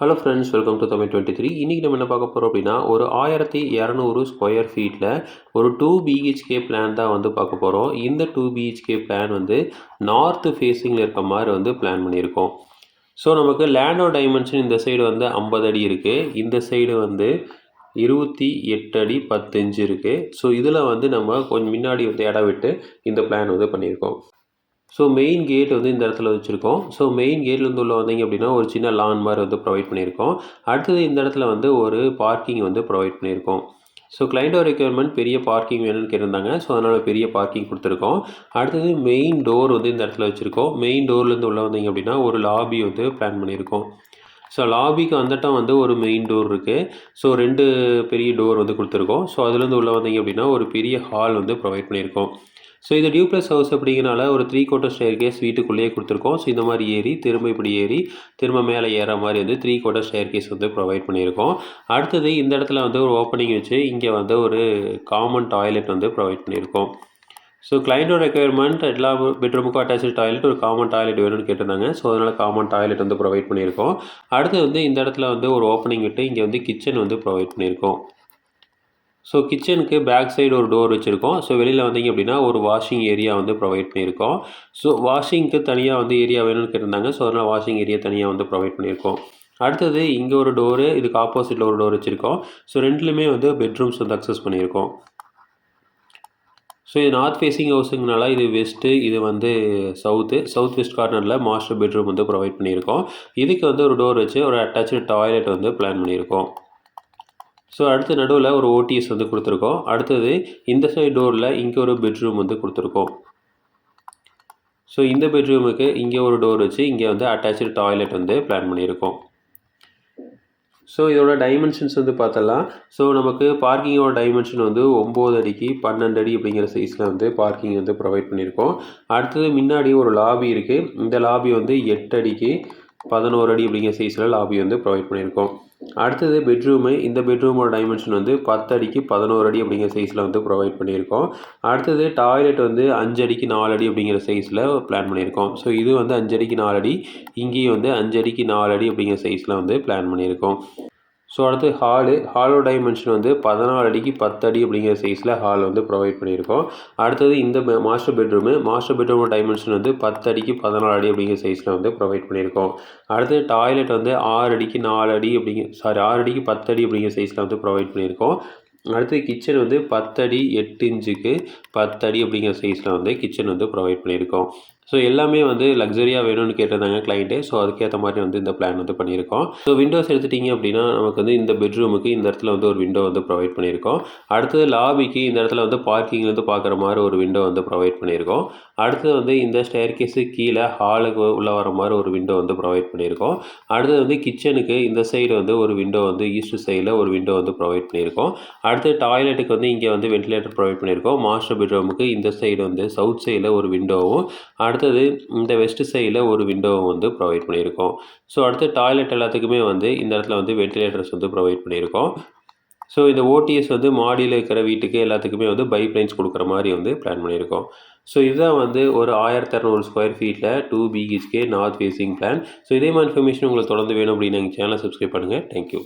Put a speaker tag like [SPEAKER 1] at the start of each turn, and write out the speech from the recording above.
[SPEAKER 1] Hello friends welcome to Tamil twenty three இன்றைக்கி நம்ம என்ன பார்க்க போகிறோம் அப்படின்னா ஒரு ஆயிரத்தி இரநூறு ஸ்கொயர் ஃபீட்டில் ஒரு டூ பிஹெச்கே பிளான் தான் வந்து பார்க்க போகிறோம் இந்த டூ பிஹெச்கே பிளான் வந்து நார்த்து ஃபேஸிங்கில் இருக்க மாதிரி வந்து பிளான் பண்ணியிருக்கோம். ஸோ நமக்கு லேண்டோ டைமென்ஷன் இந்த சைடு வந்து ஐம்பது அடி இருக்குது இந்த சைடு வந்து இருபத்தி எட்டு அடி பத்தஞ்சு இருக்குது ஸோ இதில் வந்து நம்ம கொஞ்சம் முன்னாடி வந்து இடம் விட்டு இந்த பிளான் வந்து பண்ணியிருக்கோம். ஸோ மெயின் கேட் வந்து இந்த இடத்துல வச்சுருக்கோம். ஸோ மெயின் கேட்லேருந்து உள்ள வந்தீங்க அப்படின்னா ஒரு சின்ன லான் மாதிரி வந்து ப்ரொவைட் பண்ணியிருக்கோம். அடுத்தது இந்த இடத்துல வந்து ஒரு பார்க்கிங் வந்து ப்ரொவைட் பண்ணியிருக்கோம். ஸோ கிளைண்டோ ரெக்யர்மெண்ட் பெரிய பார்க்கிங் வேணும்னு கேட்டிருந்தாங்க. ஸோ அதனால் பெரிய பார்க்கிங் கொடுத்துருக்கோம். அடுத்தது மெயின் டோர் வந்து இந்த இடத்துல வச்சுருக்கோம். மெயின் டோர்லேருந்து உள்ள வந்தீங்க அப்படின்னா ஒரு லாபி வந்து பிளான் பண்ணியிருக்கோம். ஸோ லாபிக்கு வந்துட்டால் வந்து ஒரு மெயின் டோர் இருக்குது ஸோ ரெண்டு பெரிய டோர் வந்து கொடுத்துருக்கோம். ஸோ அதுலேருந்து உள்ள வந்தீங்க அப்படின்னா ஒரு பெரிய ஹால் வந்து ப்ரொவைட் பண்ணியிருக்கோம். ஸோ இது டியூப்ளஸ் ஹவுஸ் அப்படிங்கிறனால ஒரு த்ரீ கோட்டர் ஸ்டேர் கேஸ் வீட்டுக்குள்ளேயே கொடுத்துருக்கோம். ஸோ இந்த மாதிரி ஏறி திரும்ப இப்படி ஏறி திரும்ப மேலே ஏற மாதிரி வந்து த்ரீ கோட்டர் ஸ்டேர் கேஸ் வந்து ப்ரொவைட் பண்ணியிருக்கோம். அடுத்தது இந்த இடத்துல வந்து ஒரு ஓப்பனிங் வச்சு இங்கே வந்து ஒரு காமன் டாய்லெட் வந்து ப்ரொவைட் பண்ணியிருக்கோம். ஸோ கிளைண்டோட ரெக்குயர்மெண்ட் எல்லா பெட்ரூமுக்கும் அட்டாச்சு டாய்லெட் ஒரு காமன் டாய்லெட் வேணும்னு கேட்டிருந்தாங்க. ஸோ அதனால் காமன் டாய்லெட் வந்து ப்ரொவைட் பண்ணியிருக்கோம். அடுத்து வந்து இந்த இடத்துல வந்து ஒரு ஓப்பனிங் விட்டு இங்கே வந்து கிச்சன் வந்து ப்ரொவைட் பண்ணியிருக்கோம். ஸோ கிச்சனுக்கு பேக் சைடு ஒரு டோர் வச்சுருக்கோம். ஸோ வெளியில் வந்தீங்க அப்படின்னா ஒரு வாஷிங் ஏரியா வந்து ப்ரொவைட் பண்ணியிருக்கோம். ஸோ வாஷிங்க்கு தனியாக வந்து ஏரியா வேணும்னு கேட்டிருந்தாங்க. ஸோ அதனால் வாஷிங் ஏரியா தனியாக வந்து ப்ரொவைட் பண்ணியிருக்கோம். அடுத்தது இங்கே ஒரு டோரு இதுக்கு ஆப்போசிட்டில் ஒரு டோர் வச்சுருக்கோம். ஸோ ரெண்டுலேயுமே வந்து பெட்ரூம்ஸ் வந்து அக்சஸ் பண்ணியிருக்கோம். ஸோ இது நார்த் ஃபேஸிங் ஹவுஸுங்கனால இது வெஸ்ட்டு இது வந்து சவுத்து சவுத் வெஸ்ட் கார்னரில் மாஸ்டர் பெட்ரூம் வந்து ப்ரொவைட் பண்ணியிருக்கோம். இதுக்கு வந்து ஒரு டோர் வச்சு ஒரு அட்டாச்சு டாய்லெட் வந்து பிளான் பண்ணியிருக்கோம். ஸோ அடுத்து நடுவில் ஒரு ஓடிஎஸ் வந்து கொடுத்துருக்கோம். அடுத்தது இந்த சைடு டோரில் இங்கே ஒரு பெட்ரூம் வந்து கொடுத்துருக்கோம். ஸோ இந்த பெட்ரூமுக்கு இங்கே ஒரு டோர் வச்சு இங்கே வந்து அட்டாச்சு டாய்லெட் வந்து பிளான் பண்ணியிருக்கோம். ஸோ இதோட டைமென்ஷன்ஸ் வந்து பார்த்தலாம். ஸோ நமக்கு பார்க்கிங்கோட டைமென்ஷன் வந்து ஒம்பது அடிக்கு பன்னெண்டு அடி அப்படிங்கிற சைஸில் வந்து பார்க்கிங் வந்து ப்ரொவைட் பண்ணியிருக்கோம். அடுத்தது முன்னாடி ஒரு லாபி இருக்குது இந்த லாபி வந்து எட்டு அடிக்கு பதினோரு அடி அப்படிங்கிற சைஸில் லாபி வந்து ப்ரொவைட் பண்ணியிருக்கோம். அடுத்தது பெட்ரூமு இந்த பெட்ரூமோட டைமென்ஷன் வந்து பத்து அடிக்கு பதினோரு அடி அப்படிங்கிற சைஸில் வந்து ப்ரொவைட் பண்ணியிருக்கோம். அடுத்தது டாய்லெட் வந்து அஞ்சு அடிக்கு நாலு அடி அப்படிங்கிற சைஸில் பிளான் பண்ணியிருக்கோம். ஸோ இது வந்து அஞ்சு அடிக்கு நாலு அடி இங்கேயும் வந்து அஞ்சு அடிக்கு நாலு அடி அப்படிங்கிற சைஸில் வந்து பிளான் பண்ணியிருக்கோம். ஸோ அடுத்து ஹாலு ஹாலோட டைமென்ஷன் வந்து பதினாலு அடிக்கு பத்து அடி அப்படிங்கிற சைஸில் ஹால் வந்து ப்ரொவைட் பண்ணியிருக்கோம். அடுத்தது இந்த மாஸ்டர் பெட்ரூமு மாஸ்டர் பெட்ரூமோட டைமென்ஷன் வந்து பத்து அடிக்கு பதினாலு அடி அப்படிங்கிற சைஸில் வந்து ப்ரொவைட் பண்ணியிருக்கோம். அடுத்தது டாய்லெட் வந்து ஆறு அடிக்கு நாலு அடி அப்படிங்க சாரி ஆறு அடிக்கு பத்து அடி அப்படிங்கிற சைஸில் வந்து ப்ரொவைட் பண்ணியிருக்கோம். அடுத்து கிச்சன் வந்து பத்தடி எட்டு இன்ச்சுக்கு பத்தடி அப்படிங்கிற சைஸில் வந்து கிச்சன் வந்து ப்ரொவைட் பண்ணியிருக்கோம். ஸோ எல்லாமே வந்து லக்ஸரியாக வேணும்னு கேட்டிருந்தாங்க கிளைண்ட்டே ஸோ அதுக்கேற்ற மாதிரி வந்து இந்த பிளான் வந்து பண்ணியிருக்கோம். ஸோ விண்டோஸ் எடுத்துட்டிங்க அப்படின்னா நமக்கு வந்து இந்த பெட்ரூமுக்கு இந்த இடத்துல வந்து ஒரு விண்டோ வந்து ப்ரொவைட் பண்ணியிருக்கோம். அடுத்தது லாபிக்கு இந்த இடத்துல வந்து பார்க்கிங்லேருந்து பார்க்குற மாதிரி ஒரு விண்டோ வந்து ப்ரொவைட் பண்ணியிருக்கோம். அடுத்தது வந்து இந்த ஸ்டேர் கேஸு கீழே ஹாலுக்கு உள்ளே வர மாதிரி ஒரு விண்டோ வந்து ப்ரொவைட் பண்ணியிருக்கோம். அடுத்தது வந்து கிச்சனுக்கு இந்த சைடு வந்து ஒரு விண்டோ வந்து ஈஸ்ட் சைடில் ஒரு விண்டோ வந்து ப்ரொவைட் பண்ணியிருக்கோம். அடுத்து டாய்லெட்டுக்கு வந்து இங்கே வந்து வென்டிலேட்டர் ப்ரொவைட் பண்ணியிருக்கோம். மாஸ்டர் பெட்ரூமுக்கு இந்த சைடு வந்து சவுத் சைடில் ஒரு விண்டோவும் அடுத்து அடுத்தது இந்த வெஸ்ட் சைடில் ஒரு விண்டோவை வந்து ப்ரொவைட் பண்ணியிருக்கோம். ஸோ அடுத்து டாய்லெட் எல்லாத்துக்குமே வந்து இந்த இடத்துல வந்து வென்டிலேட்டர்ஸ் வந்து ப்ரொவைட் பண்ணியிருக்கோம். ஸோ இந்த ஓடிஎஸ் வந்து மாடியில் இருக்கிற வீட்டுக்கு எல்லாத்துக்குமே வந்து பைப்லைன்ஸ் கொடுக்குற மாதிரி வந்து பிளான் பண்ணியிருக்கோம். ஸோ இதுதான் வந்து ஒரு ஆயிரத்தி இரநூறு ஸ்கொயர் ஃபீட்டில் two BHK north facing plan so இதே மாதிரி இன்ஃபர்மேஷன் உங்களுக்கு தொடர்ந்து வேணும் அப்படின்னு எங்கள் சேனலை சப்ஸ்கிரைப் பண்ணுங்கள் தேங்க்யூ